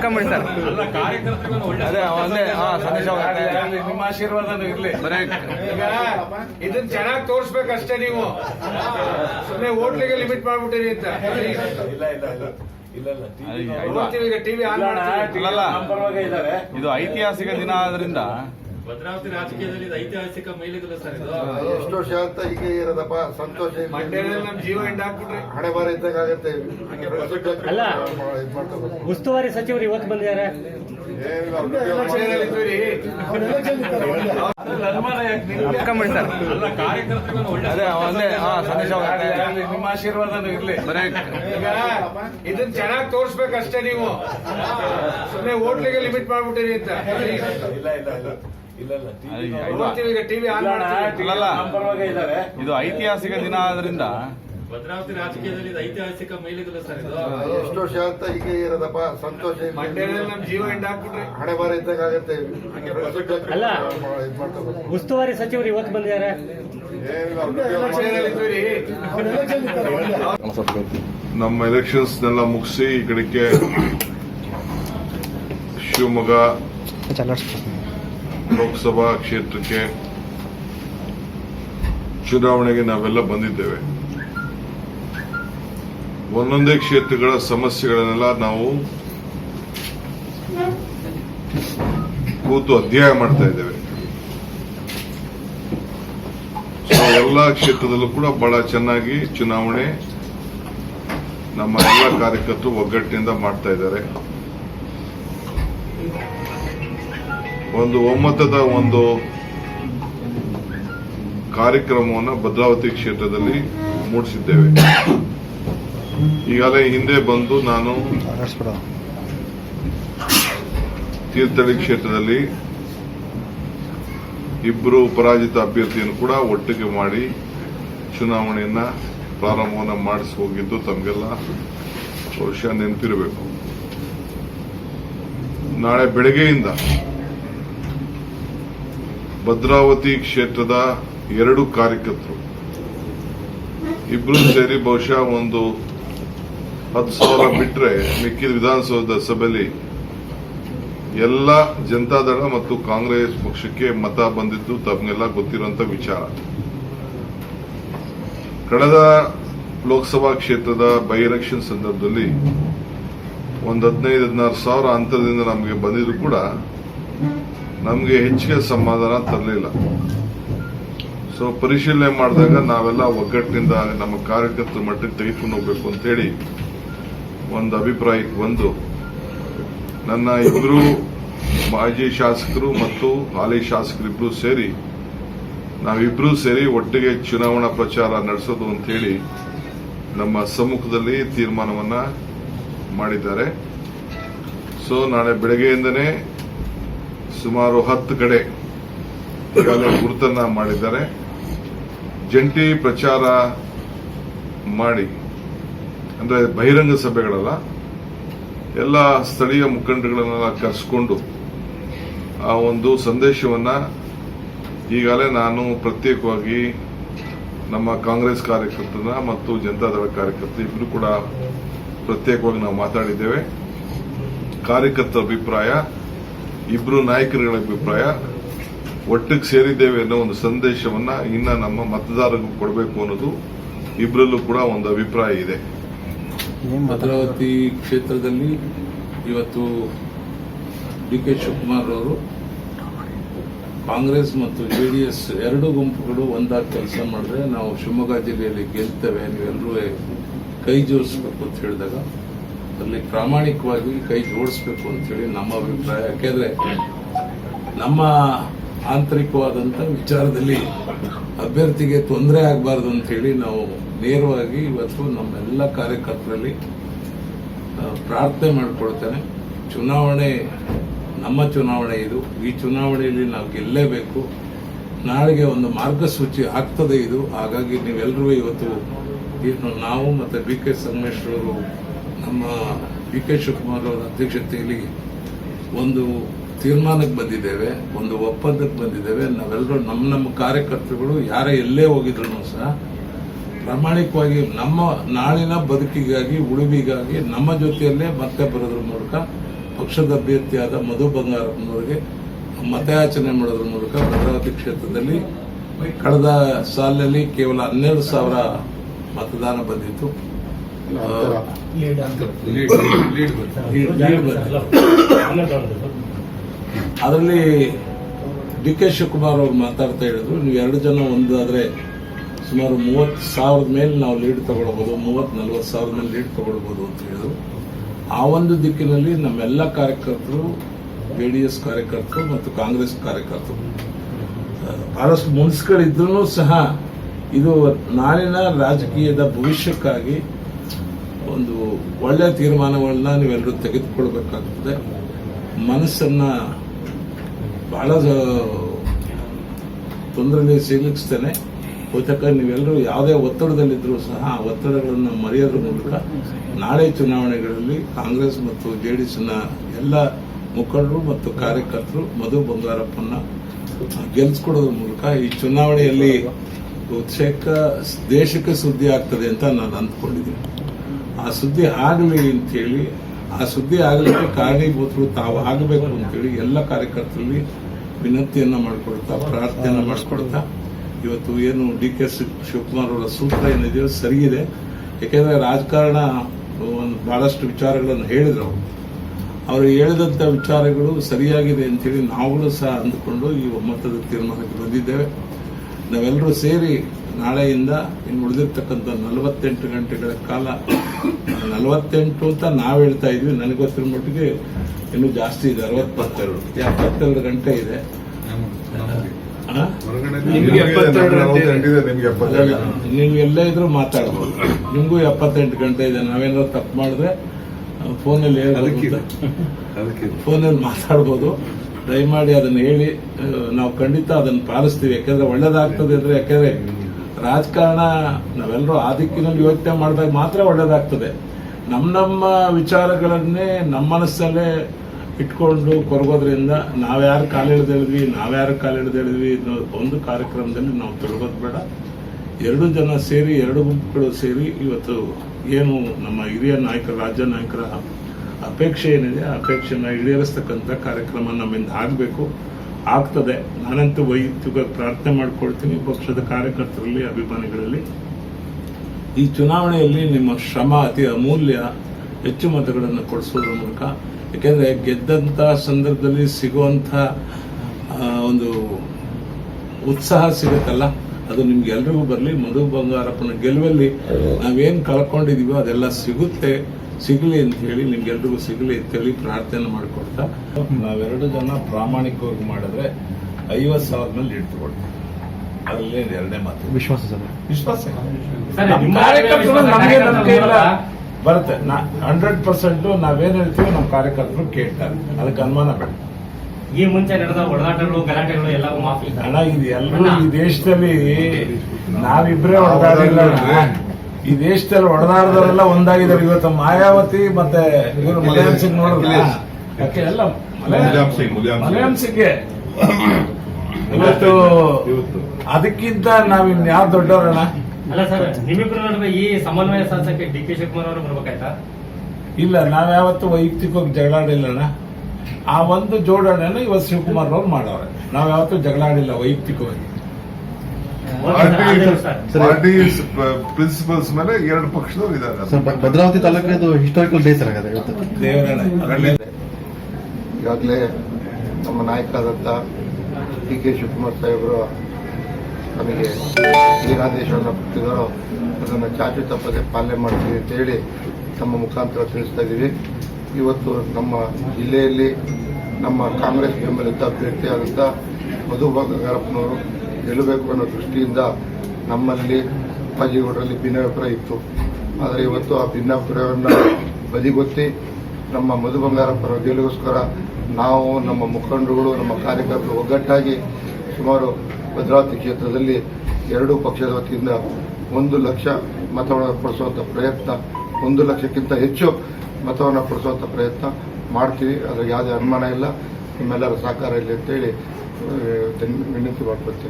ಅಪ್ಕೊಂಬಿಡಿ sir. ಅಲ್ಲ ಕಾರ್ಯಕರ್ತರಿಗೂ ಒಳ್ಳೆ ಅದೇ ಒಂದೇ. ಹಾ ಸಂದೇಶ ನಿಮ್ಮ ಆಶೀರ್ವಾದನು ಇರ್ಲಿ. ಬರೀ ಈಗ ಇದನ್ನ ಚೆನ್ನಾಗಿ ತೋರ್ಸ್ಬೇಕಷ್ಟೇ ನೀವು. ಸುಮ್ಮನೆ ಹೋಟ್ಲಿಗೆ ಲಿಮಿಟ್ ಮಾಡ್ಬಿಟ್ಟಿರಿ ಅಂತ. ಇಲ್ಲ ಇಲ್ಲ ಇಲ್ಲ. ಇಲ್ಲ ಟಿವಿ ಆನ್ ಮಾಡ್ತೀವಿ. ಇದು ಐತಿಹಾಸಿಕ ದಿನ ಆದ್ರಿಂದ ಭದ್ರಾವತಿ ರಾಜಕೀಯದಲ್ಲಿ ಇದು ಐತಿಹಾಸಿಕ ಮೈಲಿಗಲ್ಲು ಸರ್ ಇದು ಎಷ್ಟು ವರ್ಷ ಅಂತ ಹೀಗೆ ಇರೋದಪ್ಪ ಸಂತೋಷ ಇಲ್ಲ. ಮಂಡ್ಯದಲ್ಲಿ ನಮ್ ಜೀವ ಹಿಂಡಾಕ್ಬಿಟ್ರಿ ಹಣೆ ಬಾರ ಇದ್ದಾಗ ಆಗತ್ತೆ ಅಲ್ಲ. ಇದ್ ಮಾಡ್ಕೋಬೇಕು. ಉಸ್ತುವಾರಿ ಸಚಿವರು ಇವತ್ತು ಬಂದಿದ್ದಾರೆ ಏನಿಲ್ಲ, ಅವ್ರ ಬಗ್ಗೆ ಮಂಡ್ಯದಲ್ಲಿ ಇದ್ವಿ ಅದ್ರಲ್ಲಿ ಅನುಮಾನ ಯಾಕೆ ನಿಮ್ಗೆ? ಅಪ್ಕೊಂಬಿಡಿ ಸರ್ ಅಲ್ಲ ಕಾರ್ಯಕರ್ತರಿಗೂ ಒಳ್ಳೆ ಅದೇ ಒಂದೇ ಹಾ ಸಂದೇಶ ಹೋಗುತ್ತೆ. ನಿಮ್ಮ ಆಶೀರ್ವಾದನೂ ಇರ್ಲಿ ಬರೀ ಈಗ ಇದನ್ನ ಚೆನ್ನಾಗಿ ತೋರ್ಸ್ಬೇಕಷ್ಟೇ ನೀವು ಸುಮ್ಮನೆ ಹೋಟ್ಲಿಗೆ ಲಿಮಿಟ್ ಮಾಡ್ಬಿಟ್ಟಿರಿ ಅಂತ ಇಲ್ಲ ಇಲ್ಲ ಇಲ್ಲ ಇದು- ನೋಡ್ತೀವಿ ಟಿವಿ ಆನ್ ಮಾಡ್ತೀವಿ ಅಲ್ಲಲ್ಲ. ಪರವಾಗಿ ಇದ್ದಾರೆ ಇದು ಐತಿಹಾಸಿಕ ದಿನ ಆದ್ರಿಂದ. ಭದ್ರಾವತಿ ರಾಜಕೀಯದಲ್ಲಿ ಇದು ಐತಿಹಾಸಿಕ ಮೈಲಿಗಲ್ಲ ಸರ್ ಇದು. ಎಷ್ಟು ವರ್ಷ ಅಂತ ಈಗ ಇರೋದಪ್ಪ? ಸಂತೋಷ ಜೀವ ಹಿಂಡಾಕ್ಬಿಟ್ರಿ ಹಣೆ ಬಾರ ಇದ್ದಾಗ ಆಗತ್ತೆ ಅಲ್ಲ. ಉಸ್ತುವಾರಿ ಸಚಿವರು ಇವತ್ತು ಬಂದಿದ್ದಾರೆ. ನಮ್ಮ ಎಲೆಕ್ಷನ್ಸ್ ನೆಲ್ಲ ಮುಗಿಸಿ ಈ ಕಡೆಗೆ ಶಿವಮೊಗ್ಗ ಲೋಕಸಭಾ ಕ್ಷೇತ್ರಕ್ಕೆ ಚುನಾವಣೆಗೆ ನಾವೆಲ್ಲ ಬಂದಿದ್ದೇವೆ. ಒಂದೊಂದೇ ಕ್ಷೇತ್ರಗಳ ಸಮಸ್ಯೆಗಳನ್ನೆಲ್ಲ ನಾವು ಕೂತು ಅಧ್ಯಯನ ಮಾಡ್ತಾ ಇದ್ದೇವೆ. ಎಲ್ಲ ಕ್ಷೇತ್ರದಲ್ಲೂ ಕೂಡ ಬಹಳ ಚೆನ್ನಾಗಿ ಚುನಾವಣೆ ನಮ್ಮ ಎಲ್ಲ ಕಾರ್ಯಕರ್ತರು ಒಗ್ಗಟ್ಟಿನಿಂದ ಮಾಡ್ತಾ ಇದ್ದಾರೆ. ಒಂದು ಒಮ್ಮತದ ಒಂದು ಕಾರ್ಯಕ್ರಮವನ್ನು ಭದ್ರಾವತಿ ಕ್ಷೇತ್ರದಲ್ಲಿ ಮೂಡಿಸಿದ್ದೇವೆ. ಈಗಾಗಲೇ ಹಿಂದೆ ಬಂದು ನಾನು ತೀರ್ಥಹಳ್ಳಿ ಕ್ಷೇತ್ರದಲ್ಲಿ ಇಬ್ಬರು ಪರಾಜಿತ ಅಭ್ಯರ್ಥಿಯನ್ನು ಕೂಡ ಒಟ್ಟಿಗೆ ಮಾಡಿ ಚುನಾವಣೆಯನ್ನ ಪ್ರಾರಂಭವನ್ನು ಮಾಡಿಸಿ ಹೋಗಿದ್ದು ತಮಗೆಲ್ಲ ವರ್ಷ ನೆನಪಿರಬೇಕು. ನಾಳೆ ಬೆಳಗ್ಗೆಯಿಂದ ಭದ್ರಾವತಿ ಕ್ಷೇತ್ರದ ಎರಡು ಕಾರ್ಯಕರ್ತರು. ಇಬ್ರು ಸೇರಿ ಬಹುಶಃ ಒಂದು ಹತ್ತು ಸಾವಿರ ಬಿಟ್ಟರೆ ಮಿಕ್ಕಿದ ವಿಧಾನಸೌಧ ಸಭೆಯಲ್ಲಿ ಎಲ್ಲ ಜನತಾದಳ ಮತ್ತು ಕಾಂಗ್ರೆಸ್ ಪಕ್ಷಕ್ಕೆ ಮತ ಬಂದಿದ್ದು ತಮಗೆಲ್ಲ ಗೊತ್ತಿರುವಂತ ವಿಚಾರ. ಕಳೆದ ಲೋಕಸಭಾ ಕ್ಷೇತ್ರದ ಬೈ ಎಲೆಕ್ಷನ್ ಸಂದರ್ಭದಲ್ಲಿ ಒಂದು ಹದಿನೈದು, ಹದಿನಾರು ಸಾವಿರ ಅಂತರದಿಂದ ನಮಗೆ ಬಂದಿದ್ರು ಕೂಡ ನಮಗೆ ಹೆಚ್ಚಿಗೆ ಸಮಾಧಾನ ತರಲಿಲ್ಲ. ಸೊ ಪರಿಶೀಲನೆ ಮಾಡಿದಾಗ ನಾವೆಲ್ಲ ಒಗ್ಗಟ್ಟಿನಿಂದ ನಮ್ಮ ಕಾರ್ಯಕರ್ತರ ಮಟ್ಟಿಗೆ ತೆಗೆದುಕೊಂಡು ಹೋಗ್ಬೇಕು ಅಂತೇಳಿ ಒಂದು ಅಭಿಪ್ರಾಯಕ್ಕೆ ಬಂದು, ನನ್ನ ಇಬ್ಬರು ಮಾಜಿ ಶಾಸಕರು ಮತ್ತು ಹಾಲಿ ಶಾಸಕರಿಬ್ಬರು ಸೇರಿ, ನಾವಿಬ್ರು ಸೇರಿ ಒಟ್ಟಿಗೆ ಚುನಾವಣಾ ಪ್ರಚಾರ ನಡೆಸೋದು ಅಂತ ಹೇಳಿ ನಮ್ಮ ಸಮ್ಮುಖದಲ್ಲಿ ತೀರ್ಮಾನವನ್ನ ಮಾಡಿದ್ದಾರೆ. ಸೊ ನಾಳೆ ಬೆಳಗ್ಗೆಯಿಂದನೇ ಸುಮಾರು ಹತ್ತು ಕಡೆ ಗುರುತನ್ನ ಮಾಡಿದ್ದಾರೆ. ಜಂಟಿ ಪ್ರಚಾರ ಮಾಡಿ, ಅಂದ್ರೆ ಬಹಿರಂಗ ಸಭೆಗಳಲ್ಲ, ಎಲ್ಲ ಸ್ಥಳೀಯ ಮುಖಂಡಗಳನ್ನೆಲ್ಲ ಕರೆಸಿಕೊಂಡು ಆ ಒಂದು ಸಂದೇಶವನ್ನ ಈಗಾಗಲೇ ನಾನು ಪ್ರತ್ಯೇಕವಾಗಿ ನಮ್ಮ ಕಾಂಗ್ರೆಸ್ ಕಾರ್ಯಕರ್ತನ ಮತ್ತು ಜನತಾದಳ ಕಾರ್ಯಕರ್ತ ಇಬ್ಬರು ಕೂಡ ಪ್ರತ್ಯೇಕವಾಗಿ ನಾವು ಮಾತಾಡಿದ್ದೇವೆ. ಕಾರ್ಯಕರ್ತರ ಅಭಿಪ್ರಾಯ ಇಬ್ರು ನಾಯಕರುಗಳ ಅಭಿಪ್ರಾಯ, ಒಟ್ಟಿಗೆ ಸೇರಿದ್ದೇವೆ ಅನ್ನೋ ಒಂದು ಸಂದೇಶವನ್ನ ಇನ್ನ ನಮ್ಮ ಮತದಾರರಿಗೂ ಕೊಡಬೇಕು ಅನ್ನೋದು ಇಬ್ಬರಲ್ಲೂ ಕೂಡ ಒಂದು ಅಭಿಪ್ರಾಯ ಇದೆ. ಭದ್ರಾವತಿ ಕ್ಷೇತ್ರದಲ್ಲಿ ಇವತ್ತು ಡಿ ಕೆ ಶಿವಕುಮಾರ್ ಅವರು ಕಾಂಗ್ರೆಸ್ ಮತ್ತು ಜೆಡಿಎಸ್ ಎರಡು ಗುಂಪುಗಳು ಒಂದಾಗಿ ಕೆಲಸ ಮಾಡಿದ್ರೆ ನಾವು ಶಿವಮೊಗ್ಗ ಜಿಲ್ಲೆಯಲ್ಲಿ ಗೆಲ್ತೇವೆ, ನೀವೆಲ್ಲರೂ ಕೈ ಜೋಡಿಸ್ಬೇಕು ಅಂತ ಹೇಳಿದಾಗ ಅಲ್ಲಿ ಪ್ರಾಮಾಣಿಕವಾಗಿ ಕೈ ಜೋಡಿಸ್ಬೇಕು ಅಂತ ಹೇಳಿ ನಮ್ಮ ಅಭಿಪ್ರಾಯ. ಯಾಕೆಂದ್ರೆ ನಮ್ಮ ಆಂತರಿಕವಾದಂತ ವಿಚಾರದಲ್ಲಿ ಅಭ್ಯರ್ಥಿಗೆ ತೊಂದರೆ ಆಗಬಾರ್ದು ಅಂತ ಹೇಳಿ ನಾವು ನೇರವಾಗಿ ಇವತ್ತು ನಮ್ಮೆಲ್ಲ ಕಾರ್ಯಕರ್ತರಲ್ಲಿ ಪ್ರಾರ್ಥನೆ ಮಾಡಿಕೊಳ್ತೇನೆ. ಚುನಾವಣೆ, ನಮ್ಮ ಚುನಾವಣೆ ಇದು. ಈ ಚುನಾವಣೆಯಲ್ಲಿ ನಾವು ಗೆಲ್ಲೇಬೇಕು ನಾಳೆಗೆ ಒಂದು ಮಾರ್ಗಸೂಚಿ ಆಗ್ತದೆ ಇದು. ಹಾಗಾಗಿ ನೀವೆಲ್ಲರೂ ಇವತ್ತು ನಾವು ಮತ್ತೆ ಬಿ ಕೆ ಸಂಗಮೇಶ್ವರರು ನಮ್ಮ ವಿ ಕೆ ಶಿವಕುಮಾರ್ ಅವರ ಅಧ್ಯಕ್ಷತೆಯಲ್ಲಿ ಒಂದು ತೀರ್ಮಾನಕ್ಕೆ ಬಂದಿದ್ದೇವೆ, ಒಂದು ಒಪ್ಪಂದಕ್ಕೆ ಬಂದಿದ್ದೇವೆ. ನಾವೆಲ್ಲರೂ ನಮ್ಮ ನಮ್ಮ ಕಾರ್ಯಕರ್ತರುಗಳು ಯಾರೇ ಎಲ್ಲೇ ಹೋಗಿದ್ರು ಸಹ ಪ್ರಾಮಾಣಿಕವಾಗಿ ನಮ್ಮ ನಾಳಿನ ಬದುಕಿಗಾಗಿ, ಉಳಿವಿಗಾಗಿ, ನಮ್ಮ ಜೊತೆಯಲ್ಲೇ ಮತ್ತೆ ಬರೋದ್ರ ಮೂಲಕ ಪಕ್ಷದ ಅಭ್ಯರ್ಥಿಯಾದ ಮಧು ಬಂಗಾರಪ್ಪನವರಿಗೆ ಮತಯಾಚನೆ ಮಾಡೋದ್ರ ಮೂಲಕ ಭದ್ರಾವತಿ ಕ್ಷೇತ್ರದಲ್ಲಿ ಕಳೆದ ಸಾಲಿನಲ್ಲಿ ಕೇವಲ ಹನ್ನೆರಡು ಸಾವಿರ ಮತದಾನ ಬಂದಿತ್ತು. ಅದರಲ್ಲಿ ಡಿ ಕೆ ಶಿವಕುಮಾರ್ ಅವರು ಮಾತಾಡ್ತಾ ಹೇಳಿದ್ರು, ನೀವು ಎರಡು ಜನ ಒಂದಾದ್ರೆ ಸುಮಾರು ಮೂವತ್ತು ಸಾವಿರದ ಮೇಲೆ ನಾವು ಲೀಡ್ ತಗೊಳ್ಬೋದು, ಮೂವತ್ತು ನಲ್ವತ್ತು ಸಾವಿರದ ಮೇಲೆ ಲೀಡ್ ತಗೊಳ್ಬೋದು ಅಂತ ಹೇಳಿದ್ರು. ಆ ಒಂದು ದಿಕ್ಕಿನಲ್ಲಿ ನಮ್ಮೆಲ್ಲ ಕಾರ್ಯಕರ್ತರು, ಜೆ ಡಿ ಎಸ್ ಕಾರ್ಯಕರ್ತರು ಮತ್ತು ಕಾಂಗ್ರೆಸ್ ಕಾರ್ಯಕರ್ತರು. ಬಹಳಷ್ಟು ಮುನ್ಸ್ಗಳಿದ್ರೂ ಸಹ ಇದು ನಾಳಿನ ರಾಜಕೀಯದ ಭವಿಷ್ಯಕ್ಕಾಗಿ ಒಂದು ಒಳ್ಳೆಯ ತೀರ್ಮಾನಗಳನ್ನ ನೀವೆಲ್ಲರೂ ತೆಗೆದುಕೊಳ್ಬೇಕಾಗ್ತದೆ. ಮನಸ್ಸನ್ನ ಬಹಳ ತೊಂದರೆ ಸಿಲುಕಿಸ್ತೇನೆ ಬಹುತೇಕ ನೀವೆಲ್ಲರೂ ಯಾವುದೇ ಒತ್ತಡದಲ್ಲಿದ್ದರೂ ಸಹ ಆ ಒತ್ತಡಗಳನ್ನು ಮರೆಯೋದ್ರ ಮೂಲಕ ನಾಳೆ ಚುನಾವಣೆಗಳಲ್ಲಿ ಕಾಂಗ್ರೆಸ್ ಮತ್ತು ಜೆ ಡಿ ಎಸ್ನ ಎಲ್ಲ ಮುಖಂಡರು ಮತ್ತು ಕಾರ್ಯಕರ್ತರು ಮಧು ಬಂಗಾರಪ್ಪನ ಗೆಲ್ಸ್ಕೊಡೋದ್ರ ಮೂಲಕ ಈ ಚುನಾವಣೆಯಲ್ಲಿ ಬಹುತೇಕ ದೇಶಕ್ಕೆ ಸುದ್ದಿ ಆಗ್ತದೆ ಅಂತ ನಾನು ಅಂದ್ಕೊಂಡಿದ್ದೀನಿ. ಆ ಸುದ್ದಿ ಆಗಲಿ ಅಂತೇಳಿ, ಆ ಸುದ್ದಿ ಆಗಲಿಕ್ಕೆ ಕಾರಣೀಭೂತರು ತಾವು ಆಗಬೇಕು ಅಂತೇಳಿ ಎಲ್ಲ ಕಾರ್ಯಕರ್ತರಲ್ಲಿ ವಿನಂತಿಯನ್ನ ಮಾಡಿಕೊಡ್ತಾ ಪ್ರಾರ್ಥನೆ ಮಾಡಿಕೊಡ್ತಾ ಇವತ್ತು ಏನು ಡಿ ಕೆ ಶಿವಕುಮಾರ್ ಅವರ ಸೂತ್ರ ಏನಿದೆಯೋ ಸರಿಯಿದೆ ಯಾಕೆಂದ್ರೆ ರಾಜಕಾರಣ ಒಂದು ಬಹಳಷ್ಟು ವಿಚಾರಗಳನ್ನು ಹೇಳಿದ್ರು ಅವರು. ಅವರು ಹೇಳಿದಂಥ ವಿಚಾರಗಳು ಸರಿಯಾಗಿದೆ ಅಂತೇಳಿ ನಾವುಗಳು ಸಹ ಅಂದುಕೊಂಡು ಈ ಒಮ್ಮತದ ತೀರ್ಮಾನಕ್ಕೆ ಬಂದಿದ್ದೇವೆ. ನಾವೆಲ್ಲರೂ ಸೇರಿ ನಾಳೆಯಿಂದ ಇನ್ನು ಉಳಿದಿರ್ತಕ್ಕಂಥ ನಲವತ್ತೆಂಟು ಗಂಟೆಗಳ ಕಾಲ ನಲವತ್ತೆಂಟು ಅಂತ ನಾವು ಹೇಳ್ತಾ ಇದ್ವಿ ನನಗೆ ಗೊತ್ತಿರೋ ಮಟ್ಟಿಗೆ ಇನ್ನು ಜಾಸ್ತಿ ಇದೆ ಅರವತ್ತೆರಡು ಎಪ್ಪತ್ತೆರಡು ಗಂಟೆ ಇದೆ. ಆ? ನಿಮ್ಗೆ ಎಪ್ಪತ್ತೆರಡು ಗಂಟೆ ಇದೆ. ನಿಮ್ಗೆ ನೀವು ಎಲ್ಲೇ ಇದ್ರೂ ಮಾತಾಡ್ಬೋದು. ನಿಮಗೂ ಎಪ್ಪತ್ತೆಂಟು ಗಂಟೆ ಇದೆ. ನಾವೇನಾದ್ರು ತಪ್ಪು ಮಾಡಿದ್ರೆ ಫೋನಲ್ಲಿ ಫೋನಲ್ಲಿ ಮಾತಾಡ್ಬೋದು. ದಯಮಾಡಿ ಅದನ್ನ ಹೇಳಿ ನಾವು ಖಂಡಿತ ಅದನ್ನು ಪಾಲಿಸ್ತೀವಿ. ಯಾಕಂದ್ರೆ ಒಳ್ಳೇದಾಗ್ತದೆ ಅಂದ್ರೆ ಯಾಕಂದ್ರೆ ರಾಜಕಾರಣ ನಾವೆಲ್ಲರೂ ಆ ದಿಕ್ಕಿನಲ್ಲಿ ಯೋಚನೆ ಮಾಡಿದಾಗ ಮಾತ್ರ ಒಳ್ಳೇದಾಗ್ತದೆ. ನಮ್ಮ ನಮ್ಮ ವಿಚಾರಗಳನ್ನೇ ನಮ್ಮ ಮನಸ್ಸಲ್ಲೇ ಇಟ್ಕೊಂಡು ಕೊರಗೋದ್ರಿಂದ ನಾವ್ಯಾರು ಕಾಲಿಡ್ದೇಳಿದ್ವಿ ನಾವ್ಯಾರು ಕಾಲಿಡ್ದೇಳಿದ್ವಿ ಅನ್ನೋ ಒಂದು ಕಾರ್ಯಕ್ರಮದಲ್ಲಿ ನಾವು ತೊಡಗೋದು ಬೇಡ. ಎರಡು ಜನ ಸೇರಿ, ಎರಡು ಗುಂಪುಗಳು ಸೇರಿ ಇವತ್ತು ಏನು ನಮ್ಮ ಹಿರಿಯ ನಾಯಕರ, ರಾಜ್ಯ ನಾಯಕರ ಅಪೇಕ್ಷೆ ಏನಿದೆ, ಆ ಅಪೇಕ್ಷೆನ ಈಡೇರಿಸ್ತಕ್ಕಂಥ ಕಾರ್ಯಕ್ರಮ ನಮ್ಮಿಂದ ಆಗಬೇಕು. ಆಗ್ತದೆ. ನಾನಂತೂ ವೈಯಕ್ತಿಕ ಪ್ರಾರ್ಥನೆ ಮಾಡ್ಕೊಳ್ತೀನಿ. ಪಕ್ಷದ ಕಾರ್ಯಕರ್ತರಲ್ಲಿ ಅಭಿಮಾನಿಗಳಲ್ಲಿ. ಈ ಚುನಾವಣೆಯಲ್ಲಿ ನಿಮ್ಮ ಶ್ರಮ ಅತಿ ಅಮೂಲ್ಯ ಹೆಚ್ಚು ಮತಗಳನ್ನು ಕೊಡಿಸೋದ್ರ ಮೂಲಕ. ಯಾಕೆಂದ್ರೆ ಗೆದ್ದಂತ ಸಂದರ್ಭದಲ್ಲಿ ಸಿಗುವಂತ ಆ, ಒಂದು ಉತ್ಸಾಹ ಸಿಗುತ್ತಲ್ಲ ಅದು ನಿಮ್ಗೆ ಎಲ್ರಿಗೂ ಬರಲಿ. ಮಧು ಬಂಗಾರಪ್ಪನ ಗೆಲುವಲ್ಲಿ ನಾವೇನ್ ಕಳ್ಕೊಂಡಿದೀವೋ ಅದೆಲ್ಲ ಸಿಗುತ್ತೆ. ಸಿಗಲಿ ಅಂತ ಹೇಳಿ ನಿಮ್ಗೆಲ್ರಿಗೂ ಸಿಗಲಿ ಅಂತೇಳಿ ಪ್ರಾರ್ಥನೆ ಮಾಡಿಕೊಡ್ತಾ ನಾವೆರಡು ಜನ ಪ್ರಾಮಾಣಿಕವಾಗಿ ಮಾಡಿದ್ರೆ ಐವತ್ ಸಾವಿರ ಮೇಲೆ ಇಟ್ಕೊಡ್ತೀವಿ ಅದರಲ್ಲಿ ಎರಡನೇ ಮಾತು. ವಿಶ್ವಾಸ ಸರ್. ವಿಶ್ವಾಸ ಬರುತ್ತೆ. ನಾ ಹಂಡ್ರೆಡ್ ಪರ್ಸೆಂಟ್ ನಾವೇನ್ ಹೇಳ್ತೀವಿ ನಮ್ಮ ಕಾರ್ಯಕರ್ತರು ಕೇಳ್ತಾರೆ. ಅದಕ್ಕೆ ಅನುಮಾನ ಬೇಡ. ಈ ಮುಂಚೆ ನಡೆದ ಹೊಡೆದಾಟಗಳು ಗಲಾಟೆಗಳು ಎಲ್ಲವೂ ಮಾಫಿ. ಹಣ ಇದು ಎಲ್ಲರೂ ಈ ದೇಶದಲ್ಲಿ ನಾವಿಬ್ರೇ ಹೊಡೆದಾಡಿಲ್ಲ ಈ ದೇಶದಲ್ಲಿ ಹೊಡೆದಾಡದವರೆಲ್ಲ ಒಂದಾಗಿದ್ದಾರೆ ಇವತ್ತು ಮಾಯಾವತಿ ಮತ್ತೆ ಇವರು ಮಲಯಾಂ ಸಿಂಗ್ ನೋಡಿದ್ರೆ? ಯಾಕೆ ಎಲ್ಲ ಮುಲಾಯಂ ಸಿಂಗ್, ಮುಲಾಯಂ ಸಿಂಗ್. ಸಿಂಗ್ಗೆ? ಇವತ್ತು ಅದಕ್ಕಿಂತ ನಾವಿನ್ ಯಾವ ದೊಡ್ಡವರಣ ಅಲ್ಲ ಸರ್ ನಿಮ್ಮಿಬ್ಬರ ನಡುವೆ ಈ ಸಮನ್ವಯ ಸಾಧಿಸಕ್ಕೆ ಡಿ ಕೆ ಶಿವಕುಮಾರ್ ಅವರು ಬರ್ಬೇಕಾಯ್ತಾ? ಇಲ್ಲ ನಾವ್ಯಾವತ್ತು ವೈಯಕ್ತಿಕವಾಗಿ ಜಗಳಾಡಿಲ್ಲಣ್ಣ ಆ ಒಂದು ಜೋಡಣೆನ ಇವತ್ತು ಶಿವಕುಮಾರ್ ಅವ್ರು ಮಾಡವ್ರೆ ನಾವ್ಯಾವತ್ತು ಜಗಳಾಡಿಲ್ಲ ವೈಯಕ್ತಿಕವಾಗಿ. ಪ್ರಿನ್ಸಿಪಲ್ಸ್ ಮೇಲೆ ಎರಡು ಪಕ್ಷದವ್ರು ಇದ್ದಾರೆ. ಸರ್ ಭದ್ರಾವತಿ ತಾಲೂಕಿನ ಹಿಸ್ಟೋರಿಕಲ್ ಡೇ ಸರ್ ಈಗಾಗಲೇ ನಮ್ಮ ನಾಯಕರಾದಂಥ ಡಿ ಕೆ ಶಿವಕುಮಾರ್ ಸಾಹೇಬರು ನಮಗೆ ಏನಾದೇಶವನ್ನು ಕೊಟ್ಟಿದ್ದಾರೋ. ಅದನ್ನು ಚಾಚು ತಪ್ಪದೆ ಪಾಲನೆ ಮಾಡ್ತೀವಿ ಅಂತ ಹೇಳಿ ತಮ್ಮ ಮುಖಾಂತರ ತಿಳಿಸ್ತಾ ಇದ್ದೀವಿ. ಇವತ್ತು ನಮ್ಮ ಜಿಲ್ಲೆಯಲ್ಲಿ ನಮ್ಮ ಕಾಂಗ್ರೆಸ್ ಬೆಂಬಲಿತ ಅಭ್ಯರ್ಥಿಯಾದಂಥ ಮಧು ಬಂಗಾರಪ್ಪನವರು ಗೆಲ್ಲಬೇಕು ಅನ್ನೋ ದೃಷ್ಟಿಯಿಂದ ನಮ್ಮಲ್ಲಿ ಅಪ್ಪಾಜಿಗೌಡರಲ್ಲಿ ಭಿನ್ನಾಭಿಪ್ರಾಯ ಇತ್ತು. ಆದರೆ ಇವತ್ತು ಆ ಭಿನ್ನಾಭಿಪ್ರಾಯವನ್ನು ಬದಿಗೊತ್ತಿ ನಮ್ಮ ಮಧು ಬಂಗಾರಪ್ಪರ ಗೆಲುವಿಗೋಸ್ಕರ ನಾವು ನಮ್ಮ ಮುಖಂಡರುಗಳು, ನಮ್ಮ ಕಾರ್ಯಕರ್ತರು ಒಗ್ಗಟ್ಟಾಗಿ ಸುಮಾರು ಭದ್ರಾವತಿ ಕ್ಷೇತ್ರದಲ್ಲಿ ಎರಡೂ ಪಕ್ಷದ ವತಿಯಿಂದ ಒಂದು ಲಕ್ಷ ಮತವನ್ನು ಕೊಡಿಸುವಂಥ ಪ್ರಯತ್ನ, ಒಂದು ಲಕ್ಷಕ್ಕಿಂತ ಹೆಚ್ಚು ಮತವನ್ನು ಕೊಡಿಸುವಂಥ ಪ್ರಯತ್ನ ಮಾಡ್ತೀವಿ. ಅದರ ಯಾವುದೇ ಅನುಮಾನ ಇಲ್ಲ. ನಿಮ್ಮೆಲ್ಲರ ಸಹಕಾರ ಇಲ್ಲ ಅಂತೇಳಿ ವಿನಂತಿ ಮಾಡ್ಕೊಳ್ತೀನಿ.